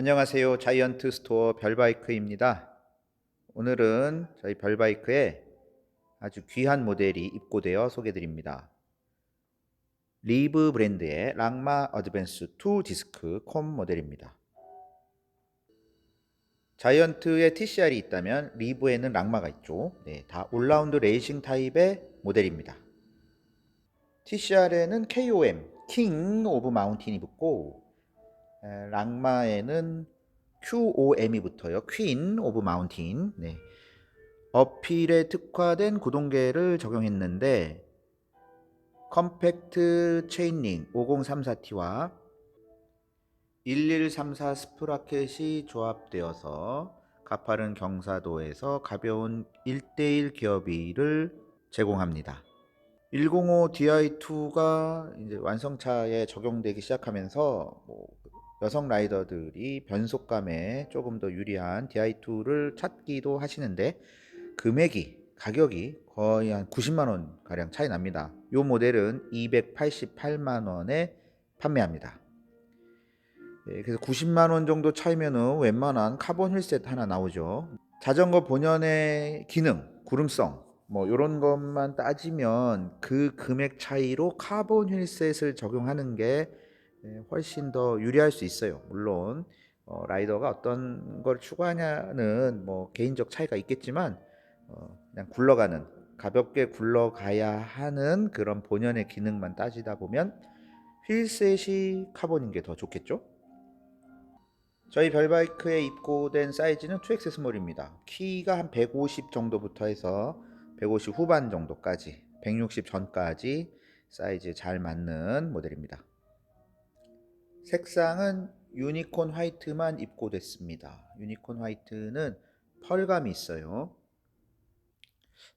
안녕하세요. 자이언트 스토어 별바이크입니다. 오늘은 저희 별바이크에 아주 귀한 모델이 입고되어 소개드립니다. 리브 브랜드의 랑마 어드밴스 2 디스크 콤 모델입니다. 자이언트에 TCR이 있다면 리브에는 랑마가 있죠. 네, 다 올라운드 레이싱 타입의 모델입니다. TCR에는 KOM, 킹 오브 마운틴이 붙고 에, 랑마에는 QOM이 붙어요. 퀸 오브 마운틴. 네. 어필에 특화된 구동계를 적용했는데 컴팩트 체인링 5034T와 1134 스프라켓이 조합되어서 가파른 경사도에서 가벼운 1대1 기어비를 제공합니다. 105 Di2가 이제 완성차에 적용되기 시작하면서 뭐 여성 라이더들이 변속감에 조금 더 유리한 Di2를 찾기도 하시는데 금액이 가격이 거의 한 90만 원 가량 차이 납니다. 이 모델은 288만 원에 판매합니다. 예, 그래서 90만 원 정도 차이면은 웬만한 카본 휠셋 하나 나오죠. 자전거 본연의 기능, 구름성 뭐 이런 것만 따지면 그 금액 차이로 카본 휠셋을 적용하는 게 예, 훨씬 더 유리할 수 있어요. 물론 어, 라이더가 어떤 걸 추구하냐는 뭐 개인적 차이가 있겠지만 어, 그냥 굴러가는 가볍게 굴러가야 하는 그런 본연의 기능만 따지다 보면 휠셋이 카본인 게 더 좋겠죠? 저희 별바이크에 입고된 사이즈는 2X 스몰입니다. 키가 한 150 정도부터 해서 150 후반 정도까지 160 전까지 사이즈에 잘 맞는 모델입니다. 색상은 유니콘 화이트만 입고됐습니다. 유니콘 화이트는 펄감이 있어요.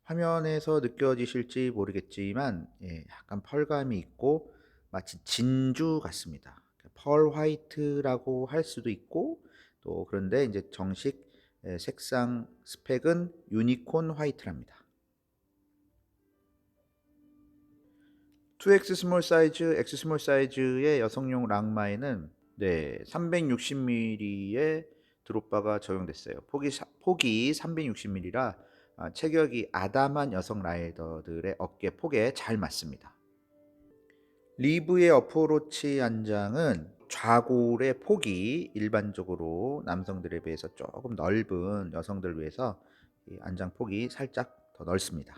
화면에서 느껴지실지 모르겠지만 예, 약간 펄감이 있고 마치 진주 같습니다. 펄 화이트라고 할 수도 있고 또 그런데 이제 정식 예, 색상 스펙은 유니콘 화이트랍니다. 2X 스몰 사이즈, X 스몰 사이즈의 여성용 랑마에는 네, 360mm의 드롭바가 적용됐어요. 폭이 사- 폭이 360mm라 아, 체격이 아담한 여성 라이더들의 어깨 폭에 잘 맞습니다. 리브의 어프로치 안장은 좌골의 폭이 일반적으로 남성들에 비해서 조금 넓은 여성들을 위해서 이 안장 폭이 살짝 더 넓습니다.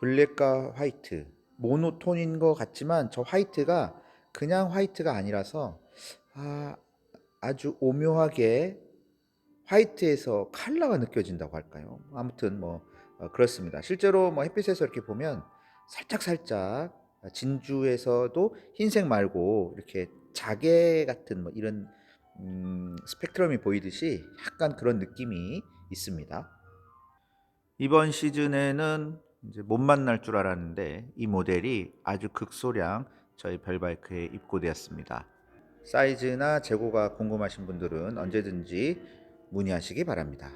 블랙과 화이트 모노톤인 것 같지만 저 화이트가 그냥 화이트가 아니라서 아, 아주 오묘하게 화이트에서 컬러가 느껴진다고 할까요? 아무튼 뭐 어, 그렇습니다. 실제로 뭐 햇빛에서 이렇게 보면 살짝 살짝 진주에서도 흰색 말고 이렇게 자개 같은 뭐 이런 음, 스펙트럼이 보이듯이 약간 그런 느낌이 있습니다. 이번 시즌에는 이제 못 만날 줄 알았는데 이 모델이 아주 극소량 저희 별바이크에 입고되었습니다. 사이즈나 재고가 궁금하신 분들은 언제든지 문의하시기 바랍니다.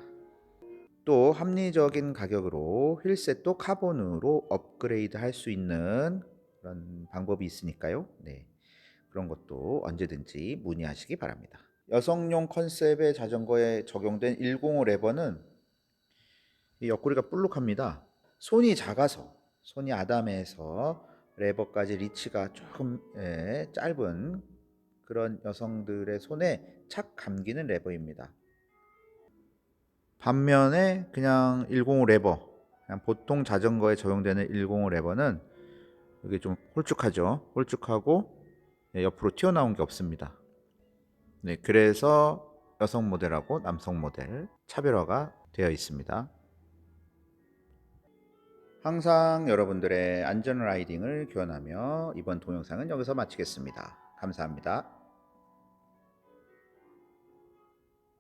또 합리적인 가격으로 휠셋도 카본으로 업그레이드 할 수 있는 그런 방법이 있으니까요. 네. 그런 것도 언제든지 문의하시기 바랍니다. 여성용 컨셉의 자전거에 적용된 105 레버는 이 옆구리가 볼록합니다. 손이 작아서 손이 아담해서 레버까지 리치가 조금 예, 짧은 그런 여성들의 손에 착 감기는 레버입니다. 반면에 그냥 105 레버, 그냥 보통 자전거에 적용되는 105 레버는 이게 좀 홀쭉하죠. 홀쭉하고 예, 옆으로 튀어나온 게 없습니다. 네, 그래서 여성 모델하고 남성 모델 차별화가 되어 있습니다. 항상 여러분들의 안전 라이딩을 기원하며 이번 동영상은 여기서 마치겠습니다. 감사합니다.